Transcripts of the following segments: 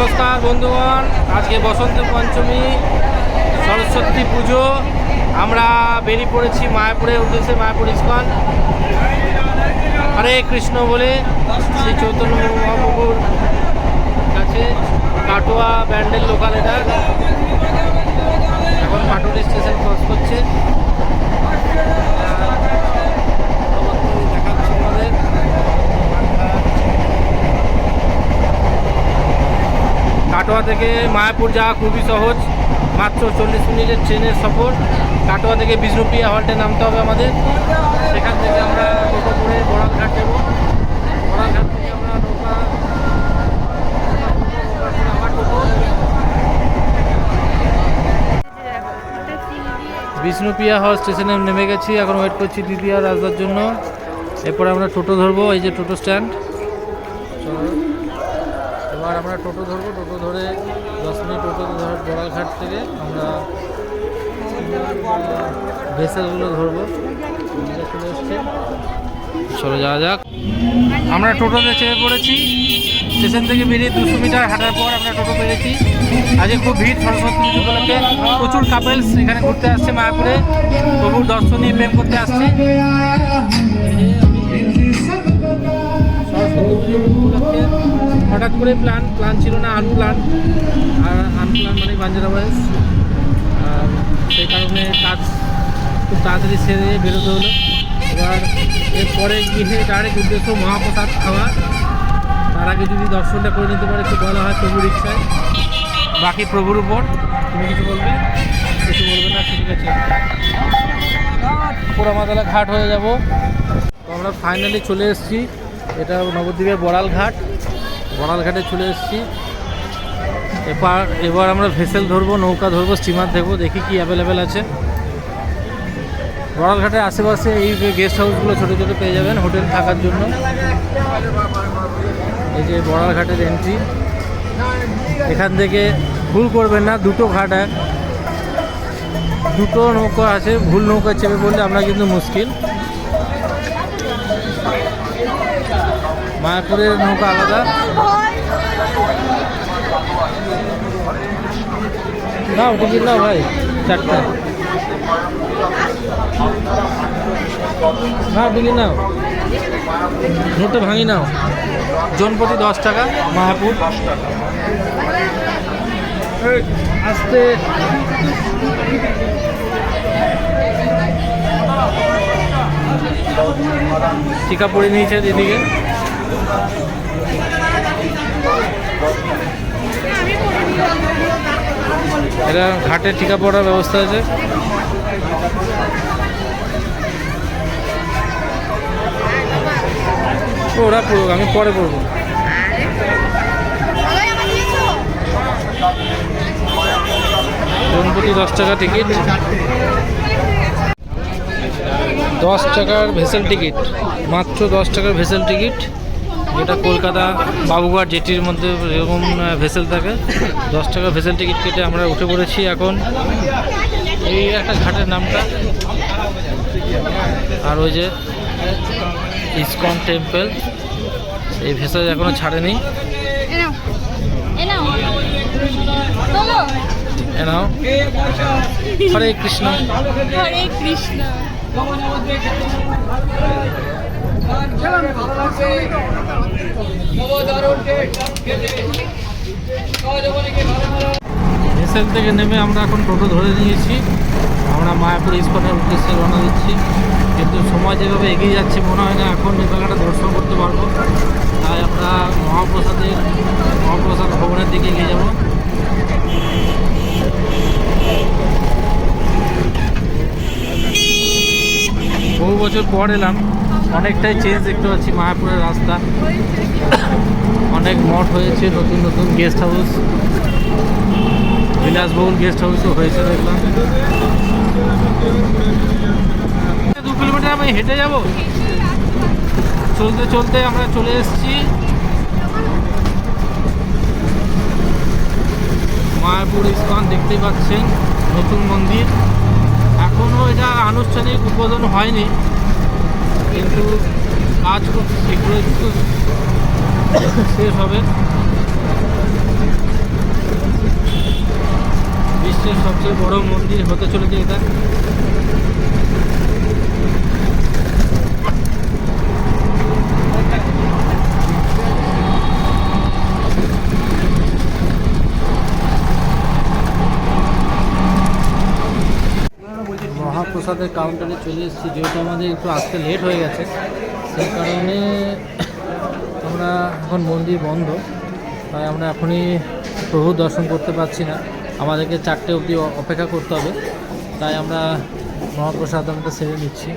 নমস্কার বন্ধুগণ, আজকে বসন্ত পঞ্চমী, সরস্বতী পুজো, আমরা বেরিয়ে পড়েছি মায়াপুরের উদ্দেশ্যে মায়াপুর ইস্কন। হরে কৃষ্ণ বলে শ্রী চৈতন্য মহাপ্রভুর কাছে কাটোয়া ব্যান্ডেল লোকাল এটা। এখন কাটোয়া স্টেশন ক্রস করছে পরবর্তী দেখাচ্ছি আমাদের কাটোয়া থেকে মায়াপুর যাওয়া খুবই সহজ। মাত্র চল্লিশ মিনিটের ট্রেনের সফর। কাটোয়া থেকে বিষ্ণুপ্রিয়া হল্টে নামতে হবে আমাদের। সেখান থেকে আমরা টোটো করে বড়ালঘাট যাব বড়ালঘাট থেকে আমরা নৌকা বিষ্ণুপ্রিয়া হল স্টেশনে নেমে গেছি। এখন ওয়েট করছি দিদি আর জন্য। এরপরে আমরা টোটো ধরবো, এই যে টোটো স্ট্যান্ড আমরা টোটো ধরবো, টোটো ধরে দশ মিনিট টোটো ধর বড়ালঘাট থেকে আমরা ভেসেলগুলো ধরবো। চলে এসছে। চলো যাওয়া যাক। আমরা টোটোতে চেপে পড়েছি। স্টেশন থেকে বেরিয়ে দুশো মিটার হাঁটার পর আমরা টোটো পেয়েছি আজকে খুব ভিড়, সরস্বতী পুজো উপলক্ষে। প্রচুর কাপেলস এখানে ঘুরতে আসছে মায়াপুরে। প্রভুর দর্শনী প্রেম করতে আসছে। সরস্বতী পুজো উপলক্ষে হঠাৎ করে প্ল্যান প্ল্যান ছিল না আনপ্ল্যান আর আনপ্ল্যান মানে বাঞ্জারা বয়স। সেই কারণে কাজ খুব তাড়াতাড়ি সেরে বেরোতে হলো। এবার এরপরে গিয়ে ডাইরেক্ট উদ্দেশ্য মহাপ্রসাদ খাওয়া। তার আগে যদি দর্শনটা করে নিতে পারে খুব ভালো হয় প্রভুর ইচ্ছায়। বাকি প্রভুর উপর, তুমি কিছু বলবে? কিছু বলবে না, ঠিক আছে। পোড়ামাতলা ঘাট হয়ে যাব। তো আমরা ফাইনালি চলে এসেছি। এটা নবদ্বীপের বড়াল ঘাট। বড়াল ঘাটে চলে এসেছি। এবার এবার আমরা ভেসেল ধরবো, নৌকা ধরবো স্টিমার দেখব দেখি কি অ্যাভেলেবেল আছে। বড়ালঘাটের আশেপাশে এই গেস্ট হাউসগুলো ছোটো ছোটো পেয়ে যাবেন হোটেল থাকার জন্য। এই যে বড়ালঘাটের এন্ট্রি এখান থেকে ভুল করবেন না, দুটো ঘাট এক। দুটো নৌকা আছে, ভুল নৌকা চেপে পড়লে আমরা কিন্তু মুশকিল। মায়াপুরের নৌকা আলাদা। নাও, টিকিট নাও ভাই, চারটা। নাও, টিকিট নাও। নোটটা ভাঙি নাও। জনপ্রতি দশ টাকা, মায়াপুর। আস্তে। টিকা পড়ে নিয়েছে দিদিকে এটা ঘাটে টিকা পড়ার ব্যবস্থা আছে। ওরা পড়ুক, আমি পরে পড়ব। জনপ্রতি দশ টাকা টিকিট। দশ টাকার ভেসেল টিকিট। মাত্র দশ টাকার ভেসেল টিকিট। যেটা কলকাতা বাবুঘাট জেটির মধ্যে এরকম ভেসেল থাকে। দশ টাকা ভেসেল টিকিট কেটে আমরা উঠে পড়েছি এখন। এই একটা ঘাটের নামটা। আর ওই যে ইসকন টেম্পল এই ভেসেল এখনও ছাড়েনি। এনাও এনাও। তোলো। এ নাও ভেসেল থেকে নেমে আমরা এখন টোটো ধরে নিয়েছি। আমরা মায়াপুর ইস্কনের উদ্দেশ্যে রওনা দিচ্ছি। কিন্তু সময় যেভাবে এগিয়ে যাচ্ছে, মনে হয় না এখন এই জায়গাটা দর্শন করতে পারব। তাই আমরা মহাপ্রসাদের, মহাপ্রসাদ ভবনের দিকে এগিয়ে যাব। বহু বছর পর এলাম। অনেকটাই চেঞ্জ দেখতে পাচ্ছি মায়াপুরের রাস্তা। অনেক মঠ হয়েছে, নতুন নতুন গেস্ট হাউস বিলাসবহুল গেস্ট হাউসও হয়েছে দেখলাম। দু কিলোমিটার আমি হেঁটে যাব। চলতে চলতে আমরা চলে এসেছি। মায়াপুর ইস্কন দেখতেই পাচ্ছেন, নতুন মন্দির। এখনও এটা আনুষ্ঠানিক উদ্বোধন হয়নি। কিন্তু কাজ খুব শীঘ্রই শেষ হবে। বিশ্বের সবচেয়ে বড় মন্দির হতে চলেছে এটা। মহাপ্রসাদের কাউন্টারে চলে এসেছি, যেহেতু আমাদের একটু আসতে লেট হয়ে গেছে, সেই কারণে আমরা এখন মন্দির বন্ধ, তাই আমরা এখনই প্রভু দর্শন করতে পারছি না। আমাদেরকে চারটে অবধি অপেক্ষা করতে হবে, তাই আমরা মহাপ্রসাদ আমরা সেরে নিচ্ছি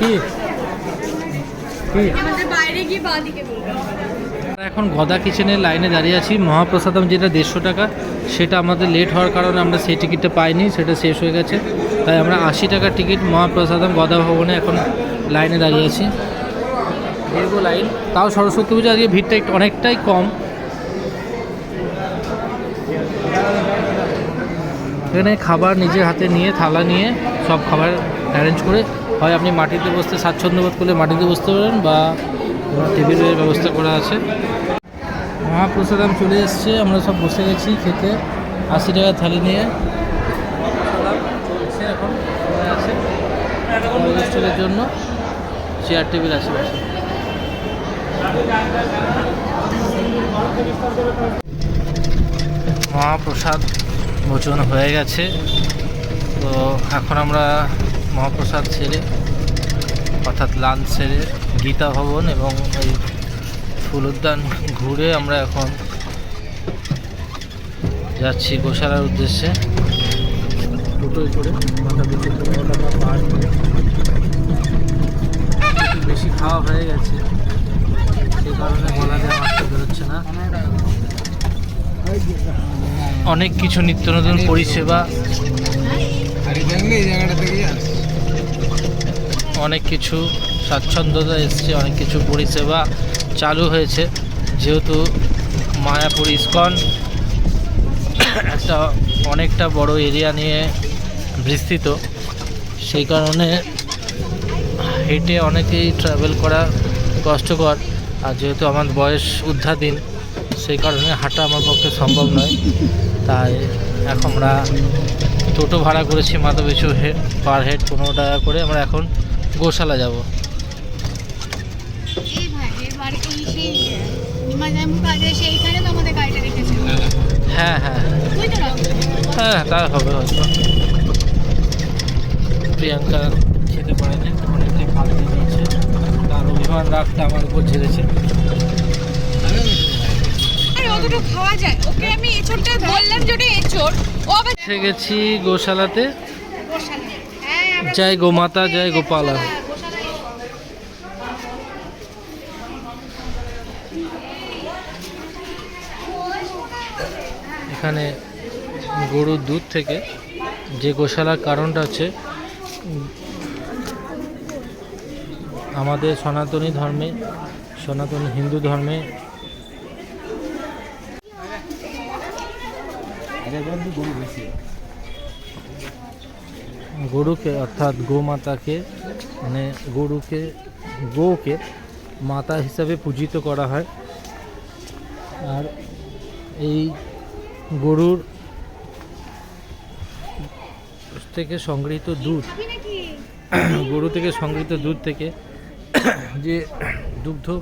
কি কি আমাদের এখন গদা কিচেনের লাইনে দাঁড়িয়ে আছি। মহাপ্রসাদম যেটা দেড়শো টাকা, সেটা আমাদের লেট হওয়ার কারণে আমরা সেই টিকিটটা পাইনি, সেটা শেষ হয়ে গেছে। তাই আমরা আশি টাকার টিকিট মহাপ্রসাদম গদা ভবনে এখন লাইনে দাঁড়িয়ে আছি। দীর্ঘ লাইন। তাও সরস্বতী পুজো, আজকে ভিড়টা অনেকটাই কম। এখানে খাবার নিজের হাতে নিয়ে, থালা নিয়ে সব খাবার অ্যারেঞ্জ করে হয়। আপনি মাটিতে বসতে স্বাচ্ছন্দ্য বোধ করলে মাটিতে বসতে পারেন বা টেবিলের ব্যবস্থা করা আছে। মহাপ্রসাদাম চলে এসছে, আমরা সব বসে গেছি খেতে। আশি টাকা থালি নিয়ে। এখন আছে। জন্য চেয়ার টেবিল আশেপাশে। মহাপ্রসাদ ভোজন হয়ে গেছে। তো এখন আমরা মহাপ্রসাদ ছেড়ে অর্থাৎ লাঞ্চ সেরে গীতা ভবন এবং এই ফুল উদ্যান ঘুরে আমরা এখন যাচ্ছি গোশালার উদ্দেশ্যে। টোটোয় করে বেশি খাওয়া হয়ে গেছে। সেই কারণে গলা দেওয়া আসতে বেরোচ্ছে না। অনেক কিছু নিত্য নতুন পরিষেবা। অনেক কিছু স্বাচ্ছন্দ্যতা এসছে, অনেক কিছু পরিষেবা চালু হয়েছে। যেহেতু মায়াপুর ইস্কন একটা অনেকটা বড় এরিয়া নিয়ে বিস্তৃত, সেই কারণে হেঁটে অনেকেই ট্রাভেল করা কষ্টকর। আর যেহেতু আমার বয়স ঊর্ধ্বাধীন সেই কারণে হাঁটা আমার পক্ষে সম্ভব নয়। তাই এখন আমরা টোটো ভাড়া করেছি মাথা পিছু হেড পার হেড পনেরো টাকা করে। আমরা এখন গোশালা যাব। হ্যাঁ হ্যাঁ। হ্যাঁ তা হবে হয়তো। প্রিয়াঙ্কা খেতে পারেনি অনেকটাই দিয়েছে। তার অভিমান রাগটা আমার উপর ঝেড়েছে। খাওয়া যায়। ওকে আমি এঁচড়টা বললাম যে ওটা এঁচড়। ও গেছি গোশালাতে। গোশালা জয় গোমাতা জয় গোপালা। এখানে গরুর দুধ থেকে যে গোশালার কারণটা হচ্ছে, আমাদের সনাতনী ধর্মে, সনাতনী হিন্দু ধর্মে গরুকে, অর্থাৎ গোমাতাকে মানে গরুকে, গোকে মাতা হিসাবে পূজিত করা হয়। আর এই গরুর থেকে সংগৃহীত দুধ, গরু থেকে সংগৃহীত দুধ থেকে যে দুগ্ধ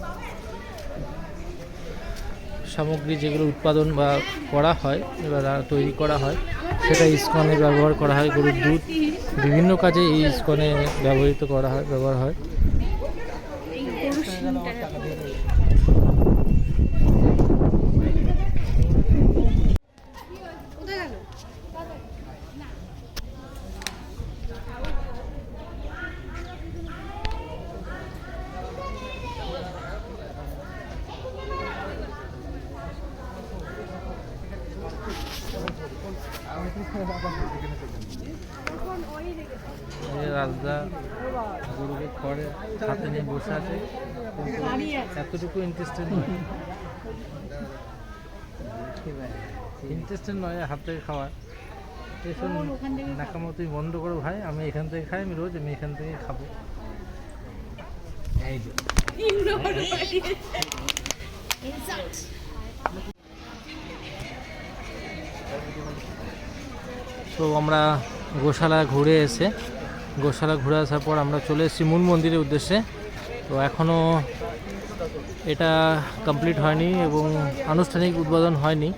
সামগ্রী যেগুলো উৎপাদন বা করা হয় বা রা- তৈরি করা হয়, সেটা ইস্কনে ব্যবহার করা হয় গরুর দুধ। বিভিন্ন কাজে এই ইস্কনে ব্যবহৃত করা হয় ব্যবহার হয়। রাজদা গরুকে খড়ে হাতে নিয়ে বসে আছে। এতটুকু ইন্টারেস্টেড নয়। ইন্টারেস্টেড নয় হাত থেকে খাওয়া এসব নাকামো তুই বন্ধ করো ভাই, আমি এখান থেকে খাই, আমি রোজ আমি এখান থেকে খাব। এই যে। তো আমরা গোশালা ঘুরে এসে গোশালা ঘুরে আসার পর আমরা চলে এসেছি মূল মন্দিরের উদ্দেশ্যে। তো এখনও এটা কমপ্লিট হয়নি এবং আনুষ্ঠানিক উদ্বোধন হয়নি।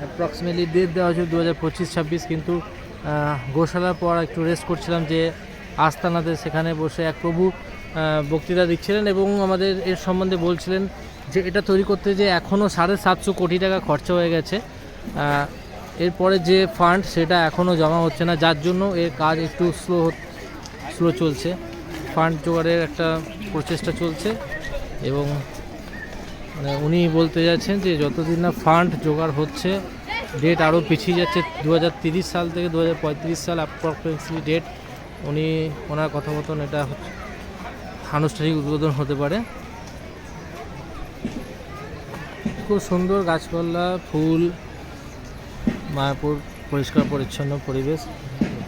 অ্যাপ্রক্সিমেটলি ডেট দেওয়া হয়েছে দু হাজার পঁচিশ, ছাব্বিশ, কিন্তু গোশালার পর একটু রেস্ট করছিলাম যে আস্তানাতে সেখানে বসে এক প্রভু বক্তৃতা দিচ্ছিলেন এবং আমাদের এর সম্বন্ধে বলছিলেন যে এটা তৈরি করতে যে এখনও সাড়ে সাতশো কোটি টাকা খরচা হয়ে গেছে। এরপরে যে ফান্ড সেটা এখনও জমা হচ্ছে না, যার জন্য এর কাজ একটু স্লো স্লো চলছে। ফান্ড জোগাড়ের একটা প্রচেষ্টা চলছে এবং মানে উনি বলতে যাচ্ছেন যে যতদিন না ফান্ড জোগাড় হচ্ছে ডেট আরও পিছিয়ে যাচ্ছে দু সাল থেকে দু হাজার পঁয়ত্রিশ সাল অ্যাপ্রক্সিমেটলি ডেট উনি ওনার কথা মতন এটা আনুষ্ঠানিক উদ্বোধন হতে পারে। খুব সুন্দর গাছপালা, ফুল মায়াপুর পরিষ্কার পরিচ্ছন্ন পরিবেশ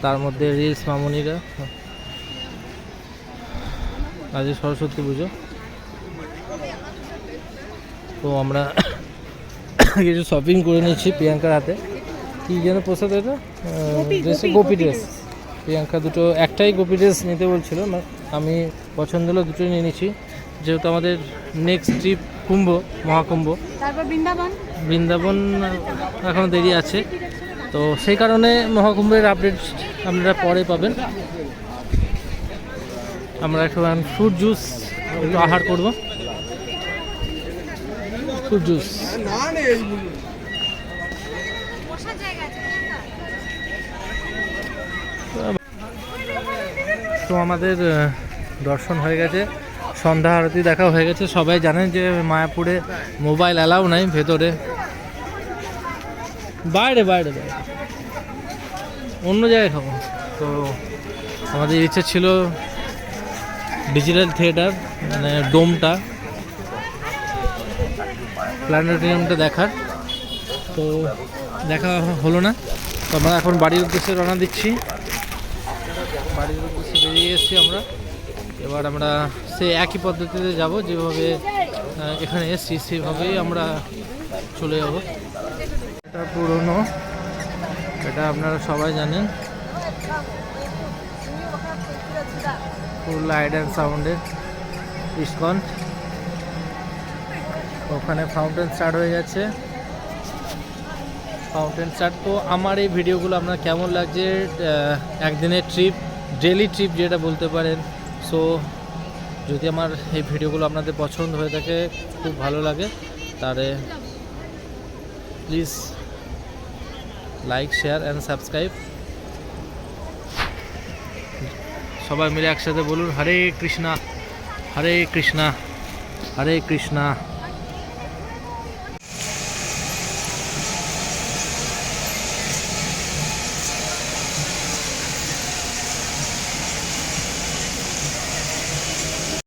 তার মধ্যে রিলস মামুনিরা। আজকে সরস্বতী পুজো। তো আমরা কিছু শপিং করে নিচ্ছি প্রিয়াঙ্কার হাতে। কি যেন প্রসাদ এটা? ড্রেসে গোপী ড্রেস প্রিয়াঙ্কা দুটো একটাই গোপি ড্রেস নিতে বলছিল না আমি পছন্দ হলো দুটোই নিয়ে নিচ্ছি। যেহেতু আমাদের নেক্সট ট্রিপ কুম্ভ মহাকুম্ভ। তারপর বৃন্দাবন। বৃন্দাবন এখনও দেরি আছে। তো সেই কারণে মহাকুম্ভের আপডেট আপনারা পরে পাবেন। আমরা একটু ফ্রুট জুস একটু আহার করব। ফ্রুট জুস তো আমাদের দর্শন হয়ে গেছে। সন্ধ্যা আরতি দেখা হয়ে গেছে। সবাই জানেন যে মায়াপুরে মোবাইল অ্যালাউ নাই ভেতরে। বাইরে বাইরে বাইরে। অন্য জায়গায় খাব। তো আমাদের ইচ্ছে ছিল ডিজিটাল থিয়েটার মানে ডোমটা। প্ল্যানেটোরিয়ামটা দেখার। তো দেখা হলো না। তো আমরা এখন বাড়ির উদ্দেশ্যে রওনা দিচ্ছি। বাড়ির উদ্দেশ্যে বেরিয়ে এসেছি আমরা। এবার আমরা সেই একই পদ্ধতিতে যাব যেভাবে এখানে এসেছি, সেভাবেই আমরা চলে যাব। এটা পুরনো, এটা আপনারা সবাই জানেন। ফুল লাইট অ্যান্ড সাউন্ডের ইস্কন। ওখানে ফাউন্টেন স্টার্ট হয়ে গেছে। ফাউন্টেন স্টার্ট তো আমার এই ভিডিওগুলো আপনার কেমন লাগছে? একদিনের ট্রিপ ডেলি ট্রিপ যেটা বলতে পারেন। সো যদি আমার এই ভিডিওগুলো আপনাদের পছন্দ হয়ে থাকে, খুব ভালো লাগে, তাহলে please like share and subscribe সবাই মিলে একসাথে বলুন, হরে কৃষ্ণা হরে কৃষ্ণা হরে কৃষ্ণা।